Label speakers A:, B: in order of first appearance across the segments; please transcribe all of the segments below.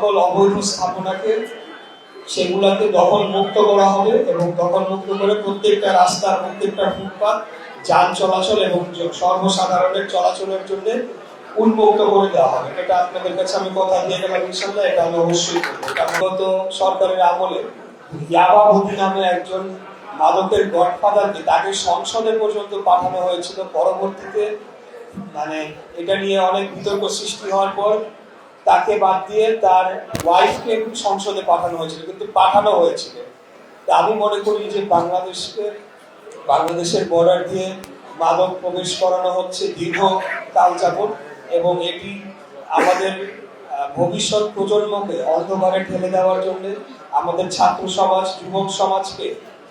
A: সকল অবৈধ স্থাপনাকে সেগুলাকে দখল মুক্ত করা হবে এবং দখল মুক্ত করে প্রত্যেকটা রাস্তার, প্রত্যেকটা ফুটপাত, যান চলাচল এবং সর্বসাধারণের চলাচলের জন্য উন্মুক্ত করে দেওয়া হবে। এটা আপনাদের কাছে আমি কথা দিয়ে গেলাম ইনশাল্লাহ এটা আমি অবশ্যই করব। সরকারের আমলে ইয়াবা ভূমি নামে একজন মাদকের গডফাদারকে তাকে সংসদে পর্যন্ত পাঠানো হয়েছিল। পরবর্তীতে মানে এটা নিয়ে অনেক বিতর্ক সৃষ্টি হওয়ার পর তাকে বাদ দিয়ে তার ওয়াইফকে সংসদে পাঠানো হয়েছিল, কিন্তু পাঠানো হয়েছিল। তা আমি মনে করি যে বাংলাদেশকে, বাংলাদেশের বর্ডার দিয়ে মাদক প্রবেশ করানো হচ্ছে দীর্ঘ কাল যাবত এবং এটি আমাদের ভবিষ্যৎ প্রজন্মকে অন্ধকারে ঠেলে দেওয়ার জন্য, আমাদের ছাত্র সমাজ, যুবক সমাজকে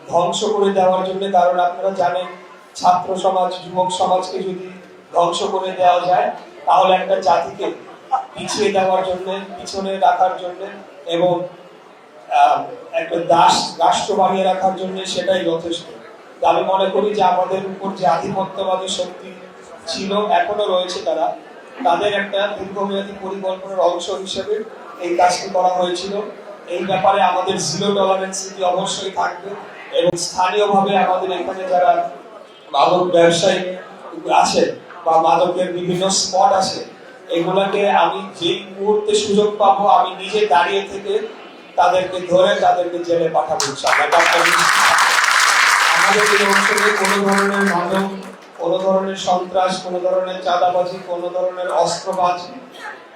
A: ধ্বংস করে দেওয়ার জন্য, কারণ আপনারা জানেন, ছাত্র সমাজ, যুবক সমাজকে যদি ধ্বংস করে দেওয়া যায়, তাহলে একটা জাতিকে পিছিয়ে দেওয়ার জন্য, পিছনে রাখার জন্য এবং একটা দাস, রাষ্ট্র বানিয়ে রাখার জন্য সেটাই যথেষ্ট। আমি মনে করি যে আমাদের উপর যে আধিপত্যবাদী শক্তি ছিল, এখনও রয়েছে তারা। তাদের একটা দীর্ঘমেয়াদী পরিকল্পনার অংশ হিসেবে এই কাজটি করা হয়েছিল। এই ব্যাপারে আমাদের জিরো টলারেন্স নীতি অবশ্যই থাকবে এবং স্থানীয়ভাবে আমাদের এখানে যারা মাদক ব্যবসায়ী আছে বা মাদকের বিভিন্ন স্পট আছে এগুলাকে আমি যে মুহূর্তে সুযোগ পাবো, আমি নিজে দাঁড়িয়ে থেকে তাদেরকে ধরে তাদেরকে জেলে পাঠাবো। আমাদের এই অঞ্চলে কোনো ধরনের মাদক, কোনো ধরনের সন্ত্রাস, কোনো ধরনের চাঁদাবাজি, কোনো ধরনের অস্ত্রবাজি,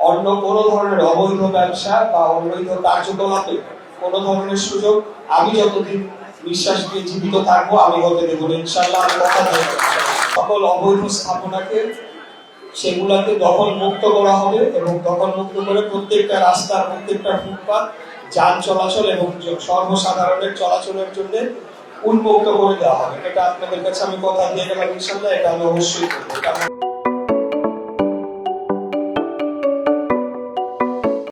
A: অন্য কোনো ধরনের অবৈধ ব্যবসা বা অবৈধ কার্যকলাপে কোনো ধরনের সুযোগ আমি যতদিন বিশ্বাস দিয়ে জীবিত থাকব, আমি হতে দেবো না। ইনশাআল্লাহ আমি সকল অবৈধ স্থাপনাকে সেগুলাকে দখল মুক্ত করা হবে এবং দখল মুক্ত করে প্রত্যেকটা রাস্তা প্রত্যেকটা ফুটপাত, যান চলাচল এবং সর্বসাধারণের চলাচলের জন্য উন্মুক্ত করে দেওয়া হবে। এটা আপনাদের কাছে আমি কথা দিয়ে গেলাম ইনশাল্লাহ এটা আমি অবশ্যই করব।